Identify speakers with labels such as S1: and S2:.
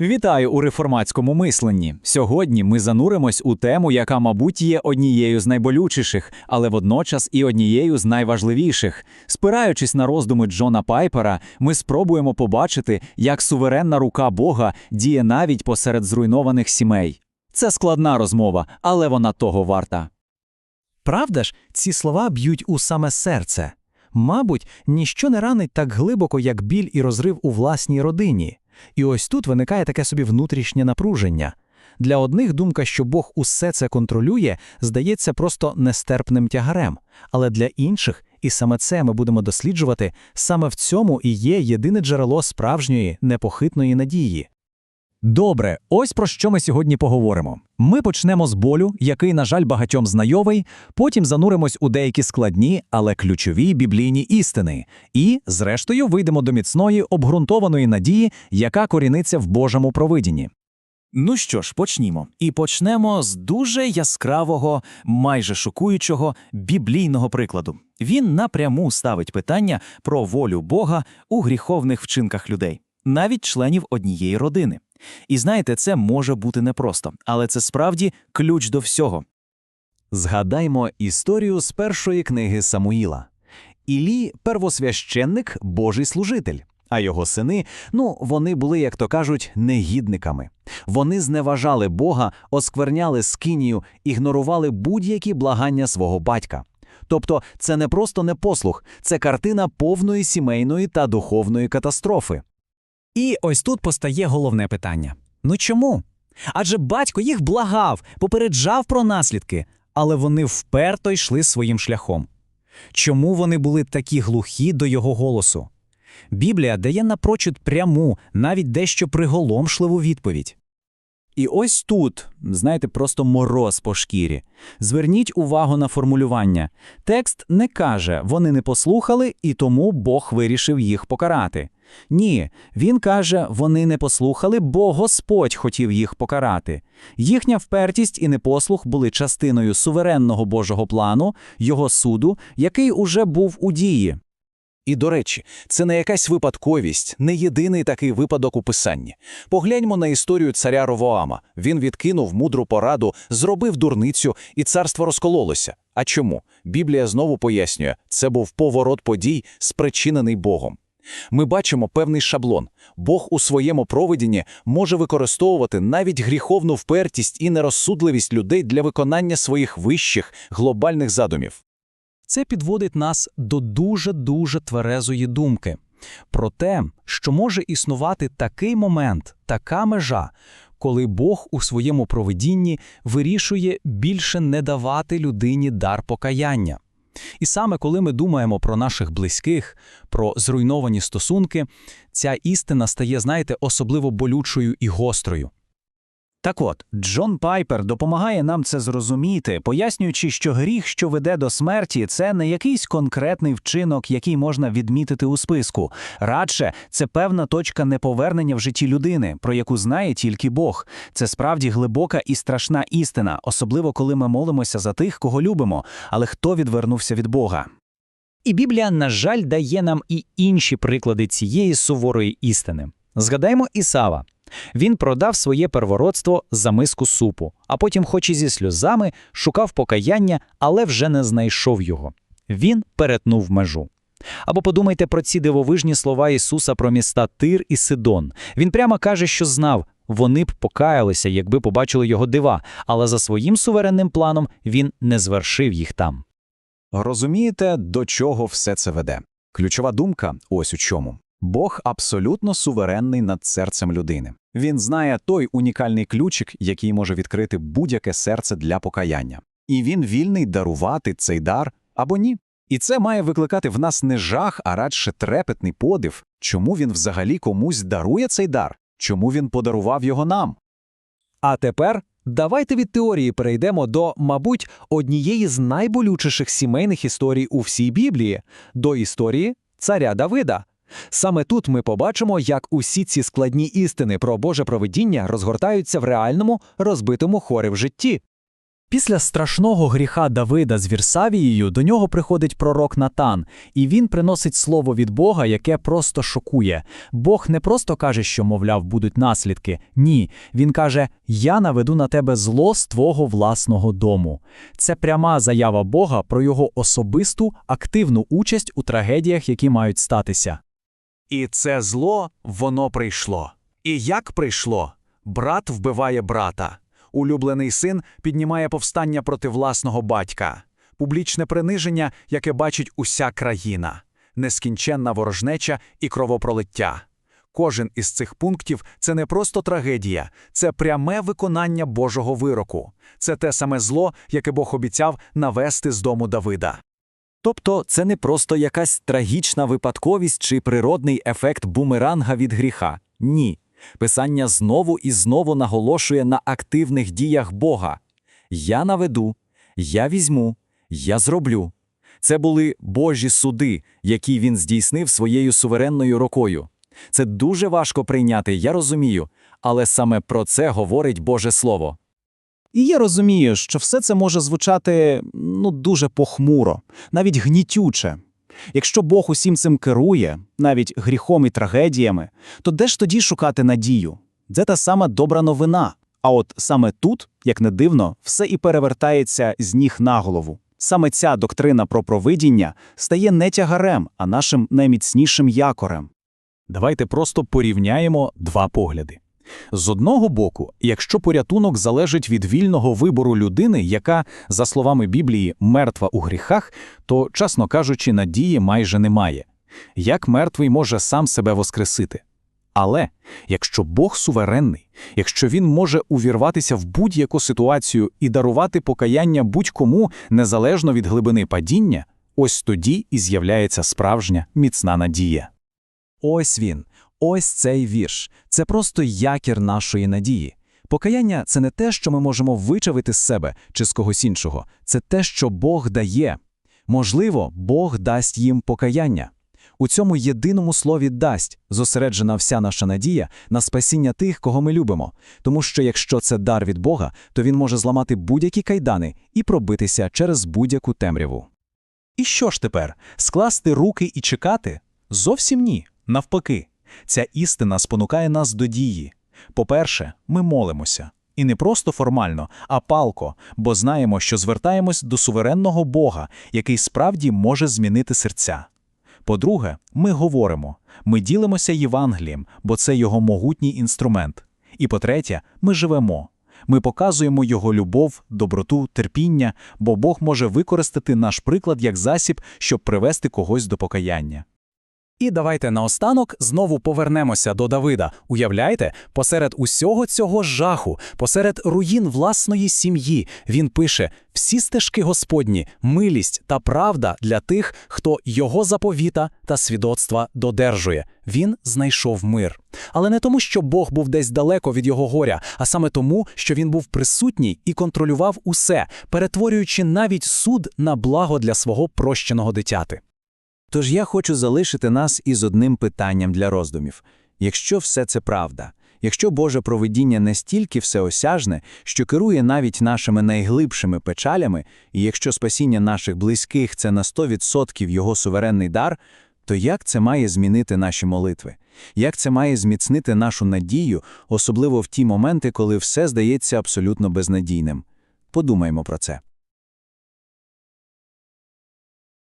S1: Вітаю у реформатському мисленні. Сьогодні ми зануримось у тему, яка, мабуть, є однією з найболючіших, але водночас і однією з найважливіших. Спираючись на роздуми Джона Пайпера, ми спробуємо побачити, як суверенна рука Бога діє навіть посеред зруйнованих сімей. Це складна розмова, але вона того варта.
S2: Правда ж, ці слова б'ють у саме серце. Мабуть, ніщо не ранить так глибоко, як біль і розрив у власній родині. І ось тут виникає таке собі внутрішнє напруження. Для одних думка, що Бог усе це контролює, здається просто нестерпним тягарем, але для інших, і саме це ми будемо досліджувати, саме в цьому і є єдине джерело справжньої, непохитної надії.
S1: Добре, ось про що ми сьогодні поговоримо. Ми почнемо з болю, який, на жаль, багатьом знайомий, потім зануримось у деякі складні, але ключові біблійні істини, і, зрештою, вийдемо до міцної обґрунтованої надії, яка коріниться в Божому провидінні.
S3: Ну що ж, почнімо. І почнемо з дуже яскравого, майже шокуючого біблійного прикладу. Він напряму ставить питання про волю Бога у гріховних вчинках людей, навіть членів однієї родини. І знаєте, це може бути непросто, але це справді ключ до всього.
S1: Згадаймо історію з першої книги Самуїла. Ілі – первосвященник, Божий служитель, а його сини, ну, вони були, як то кажуть, негідниками. Вони зневажали Бога, оскверняли скинію, ігнорували будь-які благання свого батька. Тобто це не просто непослух, це картина повної сімейної та духовної катастрофи.
S2: І ось тут постає головне питання: ну чому? Адже батько їх благав, попереджав про наслідки, але вони вперто йшли своїм шляхом. Чому вони були такі глухі до його голосу? Біблія дає напрочуд пряму, навіть дещо приголомшливу відповідь.
S1: І ось тут, знаєте, просто мороз по шкірі. Зверніть увагу на формулювання. Текст не каже, вони не послухали, і тому Бог вирішив їх покарати. Ні, він каже, вони не послухали, бо Господь хотів їх покарати. Їхня впертість і непослух були частиною суверенного Божого плану, його суду, який уже був у дії.
S4: І, до речі, це не якась випадковість, не єдиний такий випадок у писанні. Погляньмо на історію царя Ровоама. Він відкинув мудру пораду, зробив дурницю, і царство розкололося. А чому? Біблія знову пояснює, це був поворот подій, спричинений Богом. Ми бачимо певний шаблон. Бог у своєму провидінні може використовувати навіть гріховну впертість і нерозсудливість людей для виконання своїх вищих глобальних задумів.
S2: Це підводить нас до дуже-дуже тверезої думки про те, що може існувати такий момент, така межа, коли Бог у своєму провидінні вирішує більше не давати людині дар покаяння. І саме коли ми думаємо про наших близьких, про зруйновані стосунки, ця істина стає, знаєте, особливо болючою і гострою.
S1: Так от, Джон Пайпер допомагає нам це зрозуміти, пояснюючи, що гріх, що веде до смерті, це не якийсь конкретний вчинок, який можна відмітити у списку. Радше, це певна точка неповернення в житті людини, про яку знає тільки Бог. Це справді глибока і страшна істина, особливо коли ми молимося за тих, кого любимо, але хто відвернувся від Бога. І Біблія, на жаль, дає нам і інші приклади цієї суворої істини. Згадаймо Ісава. Він продав своє первородство за миску супу, а потім, хоч і зі сльозами, шукав покаяння, але вже не знайшов його. Він перетнув межу. Або подумайте про ці дивовижні слова Ісуса про міста Тир і Сидон. Він прямо каже, що знав, вони б покаялися, якби побачили його дива, але за своїм суверенним планом він не звершив їх там.
S4: Розумієте, до чого все це веде? Ключова думка ось у чому. Бог абсолютно суверенний над серцем людини. Він знає той унікальний ключик, який може відкрити будь-яке серце для покаяння. І він вільний дарувати цей дар або ні. І це має викликати в нас не жах, а радше трепетний подив, чому він взагалі комусь дарує цей дар, чому він подарував його нам.
S2: А тепер давайте від теорії перейдемо до, мабуть, однієї з найболючіших сімейних історій у всій Біблії до історії царя Давида. Саме тут ми побачимо, як усі ці складні істини про Боже провидіння розгортаються в реальному розбитому хорі в житті. Після страшного гріха Давида з Вірсавією до нього приходить пророк Натан, і він приносить слово від Бога, яке просто шокує. Бог не просто каже, що, мовляв, будуть наслідки. Ні, він каже: Я наведу на тебе зло з твого власного дому. Це пряма заява Бога про його особисту активну участь у трагедіях, які мають статися.
S1: І це зло, воно прийшло. І як прийшло? Брат вбиває брата. Улюблений син піднімає повстання проти власного батька. Публічне приниження, яке бачить уся країна. Нескінченна ворожнеча і кровопролиття. Кожен із цих пунктів це не просто трагедія, це пряме виконання Божого вироку. Це те саме зло, яке Бог обіцяв навести з дому Давида.
S3: Тобто це не просто якась трагічна випадковість чи природний ефект бумеранга від гріха. Ні. Писання знову і знову наголошує на активних діях Бога. Я наведу, я візьму, я зроблю. Це були Божі суди, які він здійснив своєю суверенною рукою. Це дуже важко прийняти, я розумію, але саме про це говорить Боже Слово.
S5: І я розумію, що все це може звучати ну дуже похмуро, навіть гнітюче. Якщо Бог усім цим керує, навіть гріхом і трагедіями, то де ж тоді шукати надію? Це та сама добра новина. А от саме тут, як не дивно, все і перевертається з ніг на голову. Саме ця доктрина про провидіння стає не тягарем, а нашим найміцнішим якорем. Давайте просто порівняємо два погляди. З одного боку, якщо порятунок залежить від вільного вибору людини, яка, за словами Біблії, мертва у гріхах, то, чесно кажучи, надії майже немає. Як мертвий може сам себе воскресити? Але якщо Бог суверенний, якщо він може увірватися в будь-яку ситуацію і дарувати покаяння будь-кому незалежно від глибини падіння, ось тоді і з'являється справжня міцна надія. Ось він, ось цей вірш. Це просто якір нашої надії. Покаяння це не те, що ми можемо вичавити з себе чи з когось іншого, це те, що Бог дає. Можливо, Бог дасть їм покаяння. У цьому єдиному слові дасть зосереджена вся наша надія на спасіння тих, кого ми любимо. Тому що якщо це дар від Бога, то він може зламати будь-які кайдани і пробитися через будь-яку темряву. І що ж тепер? Скласти руки і чекати? Зовсім ні. Навпаки, ця істина спонукає нас до дії. По-перше, ми молимося. І не просто формально, а палко, бо знаємо, що звертаємось до суверенного Бога, який справді може змінити серця. По-друге, ми говоримо, ми ділимося Євангелієм, бо це його могутній інструмент. І по-третє, ми живемо. Ми показуємо його любов, доброту, терпіння, бо Бог може використати наш приклад як засіб, щоб привести когось до покаяння. І давайте наостанок знову повернемося до Давида. Уявляєте, посеред усього цього жаху, посеред руїн власної сім'ї, він пише: всі стежки Господні, милість та правда для тих, хто його заповіта та свідоцтва додержує. Він знайшов мир. Але не тому, що Бог був десь далеко від його горя, а саме тому, що він був присутній і контролював усе, перетворюючи навіть суд на благо для свого прощеного дитяти.
S1: Тож я хочу залишити нас із одним питанням для роздумів. Якщо все це правда, якщо Боже провидіння настільки всеосяжне, що керує навіть нашими найглибшими печалями, і якщо спасіння наших близьких це на 100% його суверенний дар, то як це має змінити наші молитви? Як це має зміцнити нашу надію, особливо в ті моменти, коли все здається абсолютно безнадійним? Подумаймо про це.